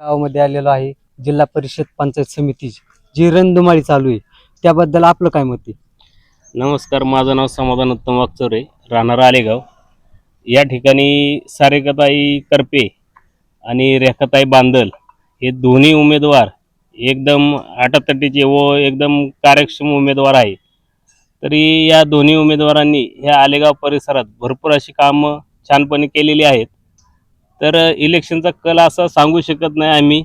गावामध्ये आलेलो आहे जिल्हा परिषद पंचायत समितीची जी रणधुमाळी चालू आहे. त्याबद्दल आपलं काय मत आहे? नमस्कार माझं नाव समाधान उत्तम वागचोरे राहणार आलेगाव. या ठिकाणी सारेकताई करपे आणि रेखाताई बांदल हे दोन्ही उमेदवार एकदम आटातटीचे व एकदम कार्यक्षम उमेदवार आहे तरी या दोन्ही उमेदवारांनी ह्या आलेगाव परिसरात भरपूर अशी कामं छानपणे केलेली आहेत. तर इलेक्शनचा कल असा सांगू शकत नाही आम्ही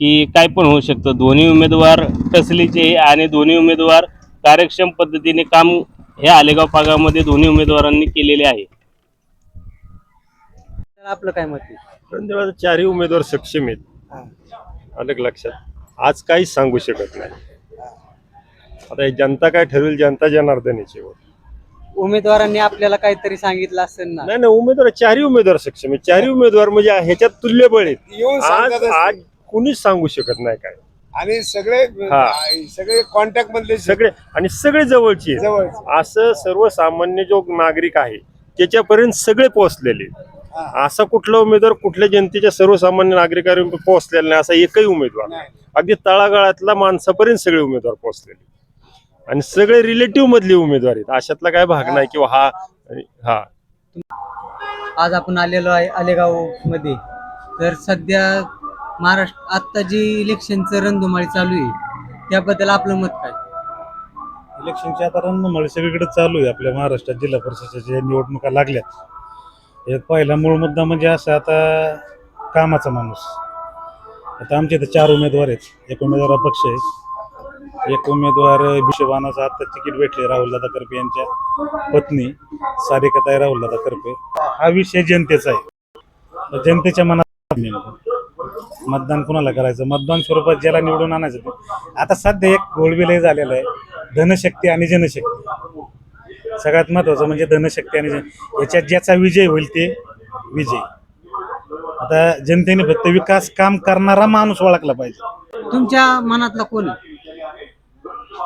की काय पण होऊ शकतं. दोन्ही उमेदवार टसलीचे आणि दोन्ही उमेदवार कार्यक्षम पद्धतीने काम हे आलेगाव भागामध्ये दोन्ही उमेदवारांनी केलेले आहे. तर आपलं काय मत आहे? रणदेवाचे चारही उमेदवार सक्षम आहेत. अलग लक्षात. आज काहीच सांगू शकत नाही. आता हे जनता काय ठरवेल जनता जनार्दनीची वर. उमेदवारांनी आपल्याला काहीतरी सांगितलं असेल ना? नाही नाही उमेदवार चारही उमेदवार सक्षम आहेत. चारही उमेदवार म्हणजे ह्याच्यात तुल्यबळ आहेत. आज सांगतात आज कुणीच सांगू शकत नाही काय. आणि सगळे हा. सगळे कॉन्टॅक्ट मधले सगळे आणि सगळे जवळचे आहेत. असं सर्वसामान्य जो नागरिक आहे त्याच्यापर्यंत सगळे पोहोचलेले आहेत. असा कुठला उमेदवार कुठल्या जनतेच्या सर्वसामान्य नागरिकांपर्यंत पोहोचलेला नाही असा एकही उमेदवार नाही. अगदी तळागाळातल्या माणसापर्यंत सगळे उमेदवार पोहोचलेले आणि सगळे रिलेटिव्ह मधले उमेदवार आहेत. अशातला काय भाग नाही किंवा हा हा. आज आपण आलेलो आहे आलेगावमध्ये. तर सध्या महाराष्ट्र आता जी इलेक्शनचं रणधुमाळी चालू आहे त्याबद्दल आपलं मत काय? इलेक्शनची आता रणधुमाळी सगळीकडे चालू आहे. आपल्या महाराष्ट्रात जिल्हा परिषदेच्या निवडणुका लागल्यात यात पहिला मूळ मुद्दा म्हणजे असा आता कामाचा माणूस. आता आमच्या इथे चार उमेदवार आहेत. एक उमेदवार अपक्ष आहे. एक उमेदवार भिशोबानाचं आता तिकीट भेटले राहुलदादा करपे यांच्या पत्नी सारिकाताई राहुलदादा करपे. हा विषय जनतेचा आहे. तर जनतेच्या मनात मतदान कुणाला करायचं? मतदान स्वरूपात ज्याला निवडून आणायचं ते. आता सध्या एक गोळबिलही झालेलं आहे. धनशक्ती आणि जनशक्ती. सगळ्यात महत्वाचं म्हणजे धनशक्ती आणि जन याच्यात ज्याचा विजय होईल ते विजय. आता जनतेने फक्त विकास काम करणारा माणूस ओळखला पाहिजे. तुमच्या मनातला कोण आहे?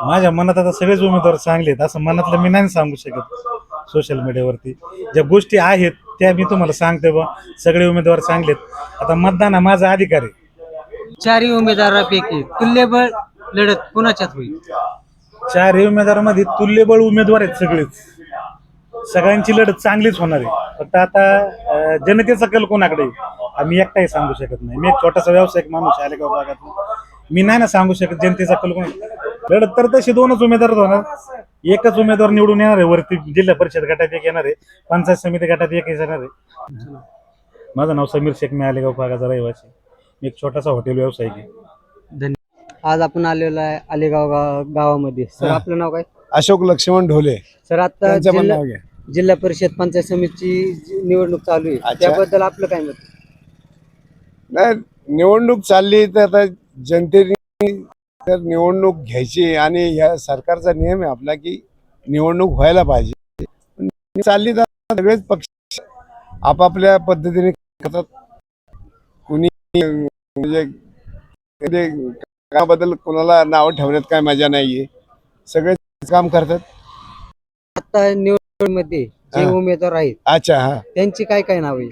माझ्या मनात आता सगळेच उमेदवार चांगले आहेत. असं मनातलं मी नाही सांगू शकत सोशल मीडियावरती ज्या गोष्टी आहेत त्या मी तुम्हाला सांगते बा. सगळे उमेदवार चांगले आहेत. आता मतदान हा माझा अधिकार आहे. चारही उमेदवारापैकी तुल्यबळ लढत कोणाच्यात होईल? चार उमेदवारामध्ये तुल्यबळ उमेदवार आहेत सगळेच. सगळ्यांची लढत चांगलीच होणार आहे. फक्त आता जनतेचा कल कोणाकडे? आम्ही एकटाही सांगू शकत नाही. मी एक छोटासा व्यावसायिक माणूस आहे आलेगाव भागात मी नाही ना सांगू शकत जनतेचा कल कोण लढत तर तशी दोनच उमेदवार होणार. एकच उमेदवार निवडून येणार आहे वरती जिल्हा परिषद गटात एक येणार आहे पंचायत समिती गटात एक येणार आहे. माझं नाव समीर शेख मी आलेगाव भागाचा रहिवासी मी एक छोटासा हॉटेल व्यावसायिक आहे. धन्यवाद. आज आपण आलेलो आहे आलेगाव गाव- गावामध्ये. सर हा. आपलं नाव काय? अशोक लक्ष्मण ढोले. सर आता त्यांचं पण जिल्हा नाव घ्या. जिल्हा परिषद पंचायत समितीची जी निवडणूक चालू आहे अच्छा. त्याबद्दल आपलं काय मत? नाही निवडणूक चालली तर आता जनतेने तर निवडणूक घ्यायची आणि ह्या सरकारचा नियम आहे आपला की निवडणूक व्हायला पाहिजे. चालली तर सगळेच पक्ष आपापल्या पद्धतीने करतात. कुणी म्हणजे कामाबद्दल कोणाला नावं ठेवण्यात काय मजा नाहीये. सगळे काम करतात. आता निवडणुकीमध्ये जे हा. उमेदवार आहेत अच्छा हा. त्यांची काय काय नाव आहे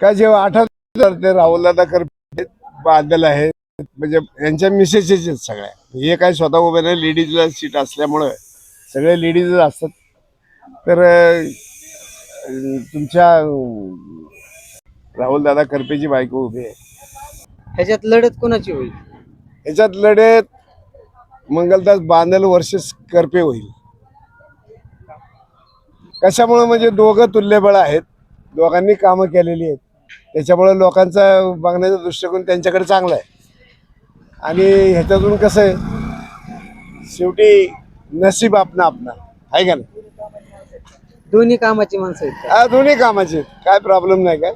काय जेव्हा आठवत ते राहुलदादा कर बादल आहेत. म्हणजे यांच्या मिसेसेस आहेत सगळ्या हे काय स्वतः उभे नाही लेडीजला सीट असल्यामुळं सगळे लेडीजच असतात. तर तुमच्या राहुल दादा करपेची बायको उभी आहे. ह्याच्यात लढत कोणाची होईल? ह्याच्यात लढत मंगलदास बांधल वर्सेस करपे होईल. कशामुळे म्हणजे दोघं तुल्यबळ आहेत दोघांनी कामं केलेली आहेत. त्याच्यामुळे लोकांचा बघण्याचा दृष्टिकोन त्यांच्याकडे चांगला आहे. आणि ह्याच्यातून कसं आहे शेवटी नसीब आपणा आपणा आहे का नाही दोन्ही कामाची माणसं आहेत? हा दोन्ही कामाचे. काय प्रॉब्लेम नाही काय